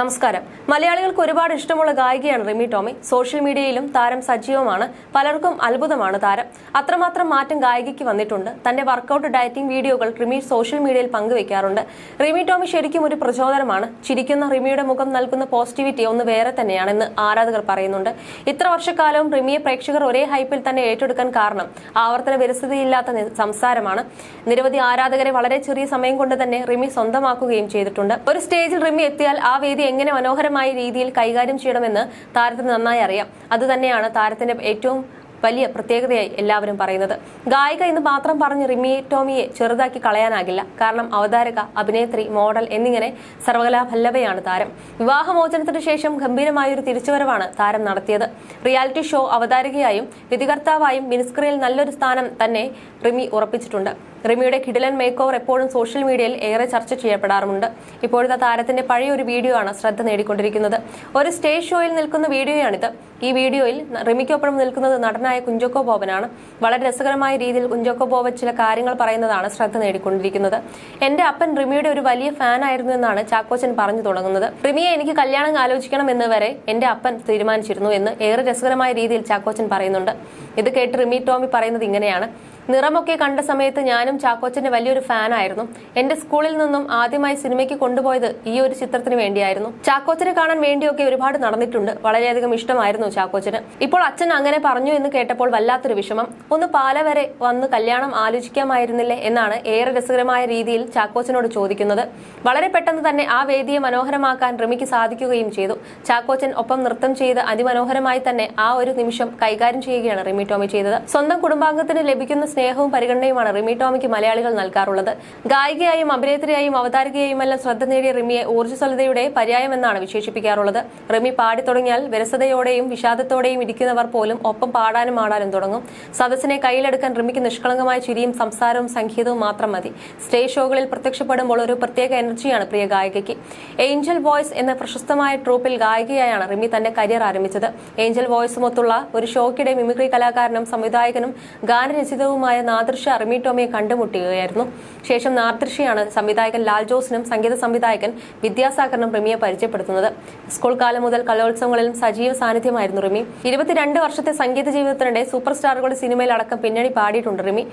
നമസ്കാരം. മലയാളികൾക്ക് ഒരുപാട് ഇഷ്ടമുള്ള ഗായികയാണ് റിമി ടോമി. സോഷ്യൽ മീഡിയയിലും താരം സജീവമാണ് പലർക്കും അത്ഭുതമാണ് താരം. അത്രമാത്രം മാറ്റം ഗായികയ്ക്ക് വന്നിട്ടുണ്ട്. തന്റെ വർക്കൗട്ട് ഡയറ്റിംഗ് വീഡിയോകൾ റിമി സോഷ്യൽ മീഡിയയിൽ പങ്കുവെക്കാറുണ്ട്. റിമി ടോമി ശരിക്കും ഒരു പ്രചോദനമാണ്. ചിരിക്കുന്ന റിമിയുടെ മുഖം നൽകുന്ന പോസിറ്റിവിറ്റി ഒന്ന് വേറെ തന്നെയാണെന്ന് ആരാധകർ പറയുന്നുണ്ട്. ഇത്ര വർഷക്കാലവും റിമിയെ പ്രേക്ഷകർ ഒരേ ഹൈപ്പിൽ തന്നെ ഏറ്റെടുക്കാൻ കാരണം ആവർത്തന വിരസതയില്ലാത്ത സംസാരമാണ്. നിരവധി ആരാധകരെ വളരെ ചെറിയ സമയം കൊണ്ട് തന്നെ റിമി സ്വന്തമാക്കുകയും ചെയ്തിട്ടുണ്ട്. ഒരു സ്റ്റേജിൽ റിമി എത്തിയാൽ ആ വേദി എങ്ങനെ മനോഹരമായ രീതിയിൽ കൈകാര്യം ചെയ്യണമെന്ന് താരത്തിന് നന്നായി അറിയാം. അതുതന്നെയാണ് താരത്തിന്റെ ഏറ്റവും വലിയ പ്രത്യേകതയായി എല്ലാവരും പറയുന്നത്. ഗായിക എന്ന് മാത്രം പറഞ്ഞ് റിമി ടോമിയെ ചെറുതാക്കി കളയാനാകില്ല. കാരണം അവതാരക അഭിനേത്രി മോഡൽ എന്നിങ്ങനെ സർവകലാഭല്ലവയാണ് താരം. വിവാഹമോചനത്തിന് ശേഷം ഗംഭീരമായൊരു തിരിച്ചുവരവാണ് താരം നടത്തിയത്. റിയാലിറ്റി ഷോ അവതാരകയായും വിധികർത്താവായും മിനിസ്ക്രിയിൽ നല്ലൊരു സ്ഥാനം തന്നെ റിമി ഉറപ്പിച്ചിട്ടുണ്ട്. റിമിയുടെ കിടിലൻ മേക്ക് ഓവർ എപ്പോഴും സോഷ്യൽ മീഡിയയിൽ ഏറെ ചർച്ച ചെയ്യപ്പെടാറുമുണ്ട്. ഇപ്പോഴത്തെ താരത്തിന്റെ പഴയ ഒരു വീഡിയോ ആണ് ശ്രദ്ധ നേടിക്കൊണ്ടിരിക്കുന്നത്. ഒരു സ്റ്റേജ് ഷോയിൽ നിൽക്കുന്ന വീഡിയോയാണിത് ഈ വീഡിയോയിൽ റിമിക്കൊപ്പം നിൽക്കുന്നത് നടനായ കുഞ്ചോക്കോ ബോബനാണ്. വളരെ രസകരമായ രീതിയിൽ കുഞ്ചോക്കോ ബോബൻ ചില കാര്യങ്ങൾ പറയുന്നതാണ് ശ്രദ്ധ നേടിക്കൊണ്ടിരിക്കുന്നത്. എന്റെ അപ്പൻ റിമിയുടെ ഒരു വലിയ ഫാൻ ആയിരുന്നു എന്നാണ് ചാക്കോച്ചൻ പറഞ്ഞു തുടങ്ങുന്നത്. റിമിയെ എനിക്ക് കല്യാണം ആലോചിക്കണം എന്ന് വരെ എന്റെ അപ്പൻ തീരുമാനിച്ചിരുന്നു എന്ന് ഏറെ രസകരമായ രീതിയിൽ ചാക്കോച്ചൻ പറയുന്നുണ്ട്. ഇത് കേട്ട് റിമി ടോമി പറയുന്നത് ഇങ്ങനെയാണ്. നിറമൊക്കെ കണ്ട സമയത്ത് ഞാനും ചാക്കോച്ചന്റെ വലിയൊരു ഫാനായിരുന്നു. എന്റെ സ്കൂളിൽ നിന്നും ആദ്യമായി സിനിമയ്ക്ക് കൊണ്ടുപോയത് ഈ ഒരു ചിത്രത്തിന് വേണ്ടിയായിരുന്നു. ചാക്കോച്ചനെ കാണാൻ വേണ്ടിയൊക്കെ ഒരുപാട് നടന്നിട്ടുണ്ട്. വളരെയധികം ഇഷ്ടമായിരുന്നു ചാക്കോച്ചന്. ഇപ്പോൾ അച്ഛൻ അങ്ങനെ പറഞ്ഞു എന്ന് കേട്ടപ്പോൾ വല്ലാത്തൊരു വിഷമം. ഒന്ന് പാല വരെ വന്ന് കല്യാണം ആലോചിക്കാമായിരുന്നില്ലേ എന്നാണ് ഏറെ രസകരമായ രീതിയിൽ ചാക്കോച്ചനോട് ചോദിക്കുന്നത്. വളരെ പെട്ടെന്ന് തന്നെ ആ വേദിയെ മനോഹരമാക്കാൻ റിമിക്ക് സാധിക്കുകയും ചെയ്തു. ചാക്കോച്ചൻ ഒപ്പം നൃത്തം ചെയ്ത് അതിമനോഹരമായി തന്നെ ആ ഒരു നിമിഷം കൈകാര്യം ചെയ്യുകയാണ് റിമി ടോമി ചെയ്തത്. സ്വന്തം കുടുംബാംഗത്തിന് ലഭിക്കുന്ന സ്നേഹവും പരിഗണനയുമാണ് റിമി ടോമിക്ക് മലയാളികൾ നൽകാറുള്ളത്. ഗായികയായും അഭിനേത്രിയായും അവതാരികയായും എല്ലാം ശ്രദ്ധ നേടിയ റിമിയെ ഊർജസ്വലതയുടെ പര്യായമെന്നാണ് വിശേഷിപ്പിക്കാറുള്ളത്. റിമി പാടി തുടങ്ങിയാൽ വിരസതയോടെയും വിഷാദത്തോടെയും ഇരിക്കുന്നവർ പോലും ഒപ്പം പാടാനും ആടാനും തുടങ്ങും. സദസ്സിനെ കയ്യിലെടുക്കാൻ റിമിക്ക് നിഷ്കളങ്കമായ ചിരിയും സംസാരവും സംഗീതവും മാത്രം മതി. സ്റ്റേജ് ഷോകളിൽ പ്രത്യക്ഷപ്പെടുമ്പോൾ ഒരു പ്രത്യേക എനർജിയാണ് പ്രിയ ഗായികയ്ക്ക്. ഏഞ്ചൽ വോയ്സ് എന്ന പ്രശസ്തമായ ട്രൂപ്പിൽ ഗായികയായാണ് റിമി തന്റെ കരിയർ ആരംഭിച്ചത്. ഏഞ്ചൽ വോയ്സുമൊത്തുള്ള ഒരു ഷോക്കിടെ മിമിക്രി കലാകാരനും സംവിധായകനും ഗാനരചിതവുമായ നാദൃഷ റിമി കണ്ടുമുട്ടുകയായിരുന്നു. ശേഷം നാദൃഷയാണ് സംവിധായകൻ ലാൽ ജോസിനും സംഗീത സംവിധായകൻ വിദ്യാസാഗറിനും റിമിയെ പരിചയപ്പെടുത്തുന്നത്. സ്കൂൾ കാലം മുതൽ കലോത്സവങ്ങളിലും സജീവ സാന്നിധ്യമായിരുന്നു റിമി. ഇരുപത്തിരണ്ട് വർഷത്തെ സംഗീത ജീവിതത്തിനിടെ സൂപ്പർ സ്റ്റാറുകളുടെ സിനിമയിലടക്കം പിന്നണി പാടിയിട്ടുണ്ട് റിമി.